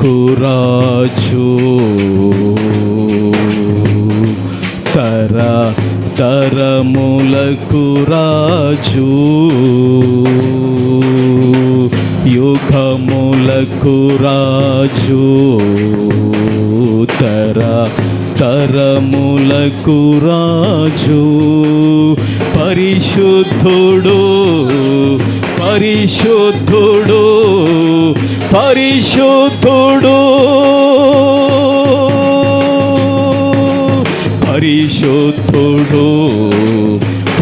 కురాజు తర తరములకు రాజు. యుగములకు రాజు. తర తరములకు రాజు. పరిశుద్ధుడు పరిశుద్ధుడు. పరిశుద్ధుడు. పరిశుద్ధుడు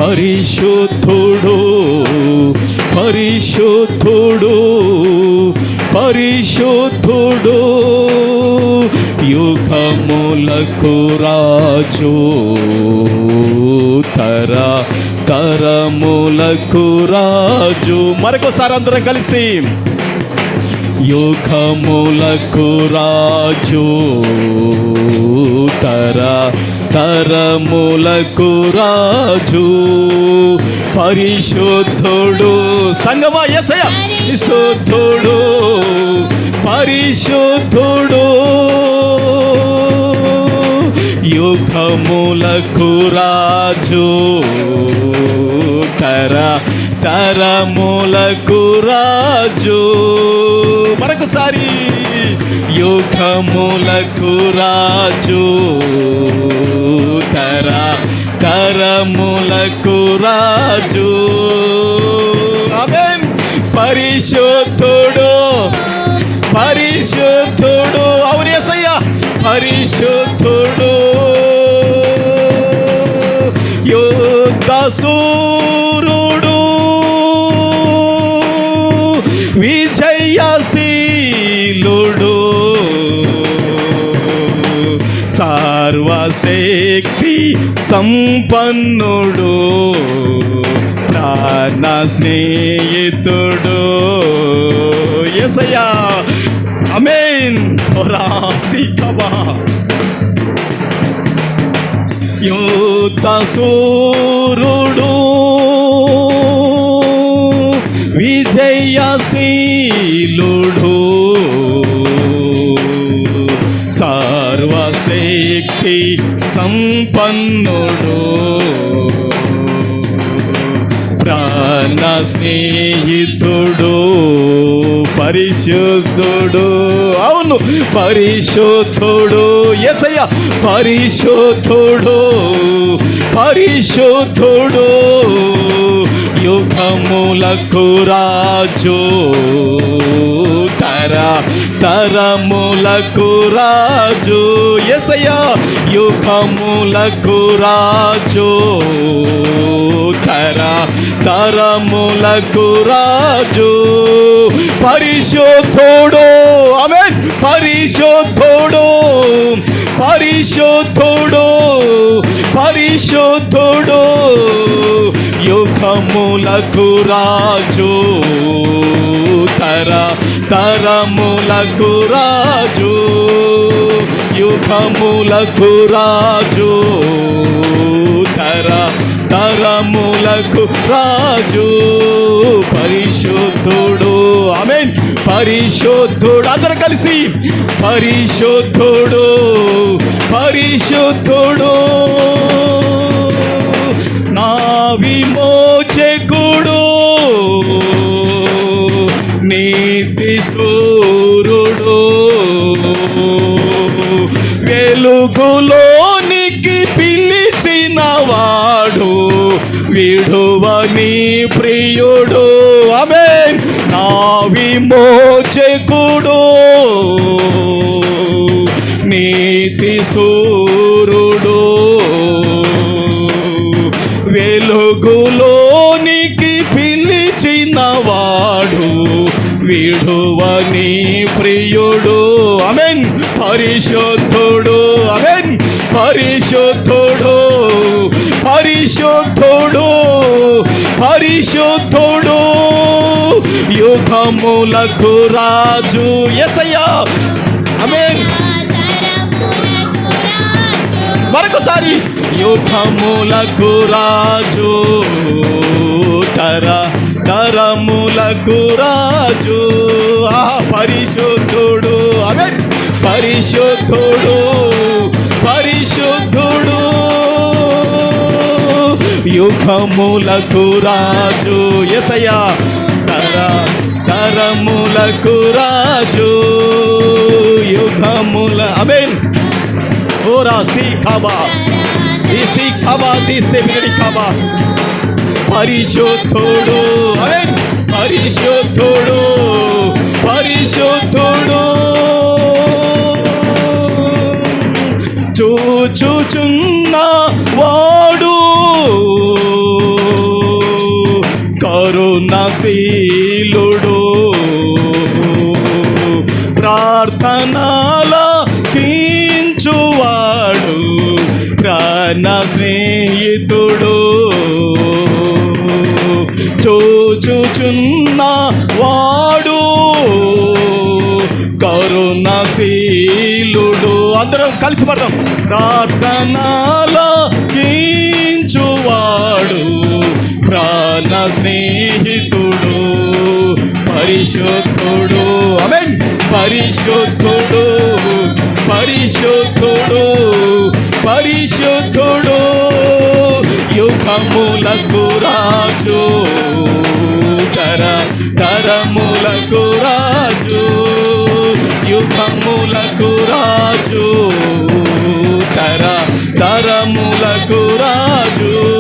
పరిశుద్ధుడు పరిశుద్ధుడు పరిశుద్ధుడు. యుగములకు రాజు తర తరములకు రాజు. మరొకసారి అందరం కలిసి యుగములకు రాజు. తర తరములకు రాజు. పరిశుద్ధుడు. సంగమా ఎసయ పరిశుద్ధుడు. పరిశుద్ధుడు. యుగములకు రాజు. తర తరములకు రాజు. మరొకసారి యుగములకు రాజు. తర తరములకు రాజు. ఆమేన్. పరిశుద్ధుడు పరిశుద్ధుడు శక్తి సంపన్నుడు ప్రాణ స్నేహితుడు. ఎసయా అమేన్ రాసి కబా సూరుడు విజయశీలుడు. సర్వశక్తి సంపన్నుడు. ప్రాణ స్నేహితుడు పరిశుద్ధుడు. అవును పరిశుద్ధుడు. ఎసయ్య పరిశుద్ధుడు. పరిశుద్ధుడు. యుగములకు రాజు తరా తరములకు రాజు ఎసయా యుగములకు రాజు. తర తరములకు రాజు. పరిశోధోడు ఆమె పరిశోధోడు పరిశోధోడు పరిశోధోడు యుగములకు రాజు. తర తరములకు రాజు యుగములకు రాజు తర తరములకు రాజు పరిశుద్ధుడు ఆమె పరిశుద్ధుడు అందరూ కలిసి పరిశుద్ధుడు పరిశుద్ధుడు. నా విమోచకు ప్రియుడు ఆమె నా విమోచకుడు నీతి సూరుడు. వెలుగులోనికి పిలిచినవాడు విడువని ప్రియుడు. అమెన్ పరిశుద్ధుడు. అమెన్ పరిశుద్ధుడు. పరిశుద్ధుడు. పరిశుద్ధుడు యుగములకు రాజు ఎసయ్యా అమెన్ మరొకసారి. యుగములకు రాజు తర తరములకు రాజు. ఆ పరిశుద్ధుడు. అమె పరిశుద్ధుడు. పరిశుద్ధుడు. యుగములకు రాజు ఎసయ్యా తర తరములకు రాజు యుగముల అమేన్ ఓరా సి ఖబా సి ఖబా దిసే బిగడి ఖబా పరిశుద్ధుడు అమేన్ పరిశుద్ధుడు పరిశుద్ధుడు. చూచుచున్నా వా కరుణశీలుడు ప్రార్థనాల కీంచువాడు ప్రాణ స్నేహితుడు. చూచుచున్న వాడు కరుణశీలుడు అందరం కలిసి పడదాం. ప్రార్థనాల కీంచువాడు. స్నేహితుడు పరిశుద్ధుడు. అమెన్ పరిశుద్ధుడు పరిశుద్ధుడు పరిశుద్ధుడు. యుగములకు రాజు తర తరములకు రాజు. యుగములకు రాజు తర తరములకు రాజు. అమెన్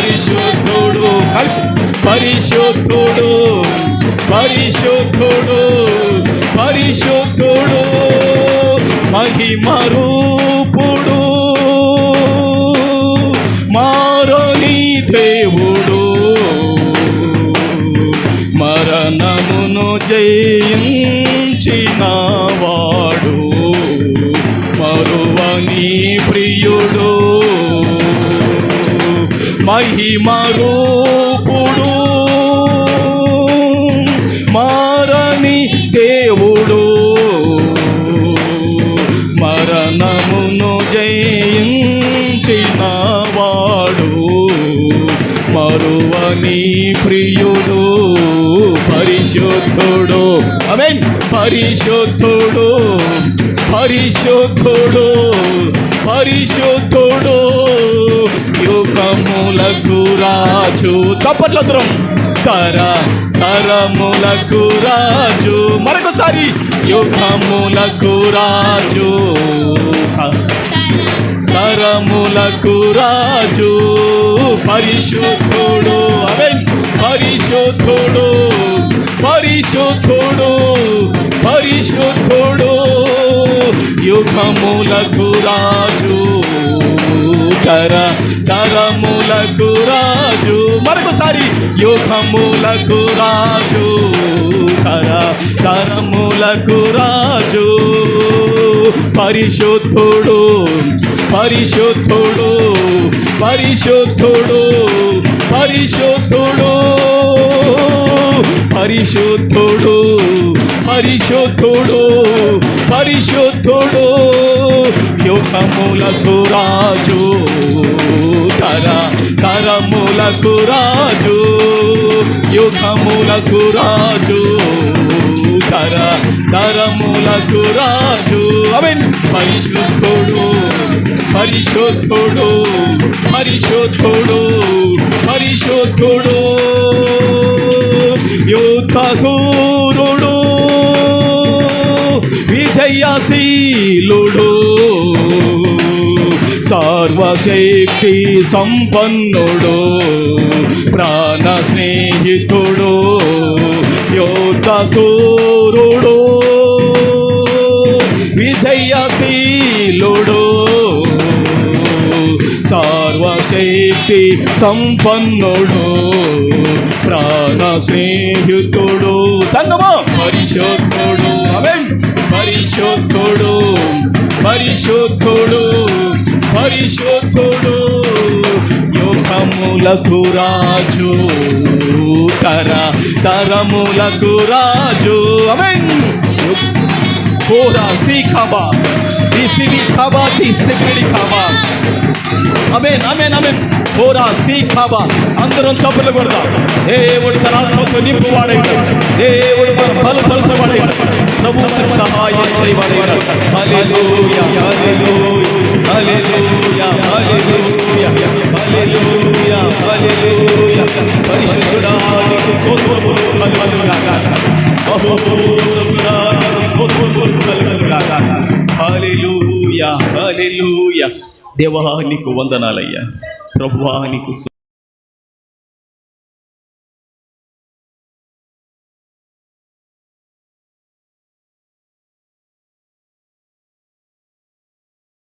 పరిశుద్ధుడు. కలిసి. పరిశుద్ధుడు. పరిశుద్ధుడు. పరిశుద్ధుడు. మహిమరూపుడు. మారని దేవుడు. మరణమును జయించిన వాడు. మరువని ప్రియుడు. మహిమరూపుడు మారని దేవుడు. మరణమును జయించినవాడు మరువని ప్రియుడు పరిశుద్ధుడు. అమెన్ పరిశుద్ధుడు. పరిశుద్ధుడు పరిశుద్ధుడు యుగములకు రాజు. చప్పట్లద్రం తర తరములకు రాజు. మరొకసారి యుగములకు రాజు. తరములకు రాజు. పరిశుద్ధుడు. అవే పరిశుద్ధుడు. పరిశుద్ధుడు పరిశుద్ధుడు యుగములకు రాజు తర తరములకు రాజు. మరొకసారి యుగములకు రాజు తర తరములకు రాజు. పరిశుద్ధుడు పరిశుద్ధుడు పరిశుద్ధుడు పరిశుద్ధుడు. పరిశుద్ధుడు పరిశుద్ధుడు పరిశుద్ధుడు యుగములకు రాజు తర తరములకు రాజు యుగములకు రాజు తర తరములకు రాజు. అవన్ పరిశుద్ధుడు పరిశుద్ధుడు పరిశుద్ధుడు పరిశుద్ధుడు యుద్ధ విజయశీలుడు సర్వశక్తి సంపన్నుడు ప్రాణ స్నేహితుడు యోధ సూర్యుడు విజయశీలుడు. సర్వశక్తి శక్తి సంపన్నుడు ప్రాణ స్నేహితుడు. సంగమా! పరిశోధుడు ఆమేన్. పరిశోధుడు పరిశోధుడు పరిశోధుడు యుగములకు రాజు తర తరములకు రాజు. ఆమేన్ కోరా సీఖాబా దిసివి ఖాబా దిసిబిడి ఖాబా అమెన్ అమెన్ అమేన్ కోరా సీఖాబా అందరం చప్పట్లు కొడదాం. దేవుడు తన ఆత్మతో నింపువాడైనాడు దేవుడు మన బలపరచబడైనాడు ప్రభు మనకు సహాయం చేయబడైనాడు హల్లెలూయా హల్లెలూయా హల్లెలూయా హల్లెలూయా హల్లెలూయా. హల్లెలూయా పరిశుద్ధుడా నీకు స్తోత్రములు కలుగునుగాక స్తోత్రములు హల్లెలూయా హల్లెలూయా. దేవా నీకు వందనాలయ్యా. ప్రభువా నీకు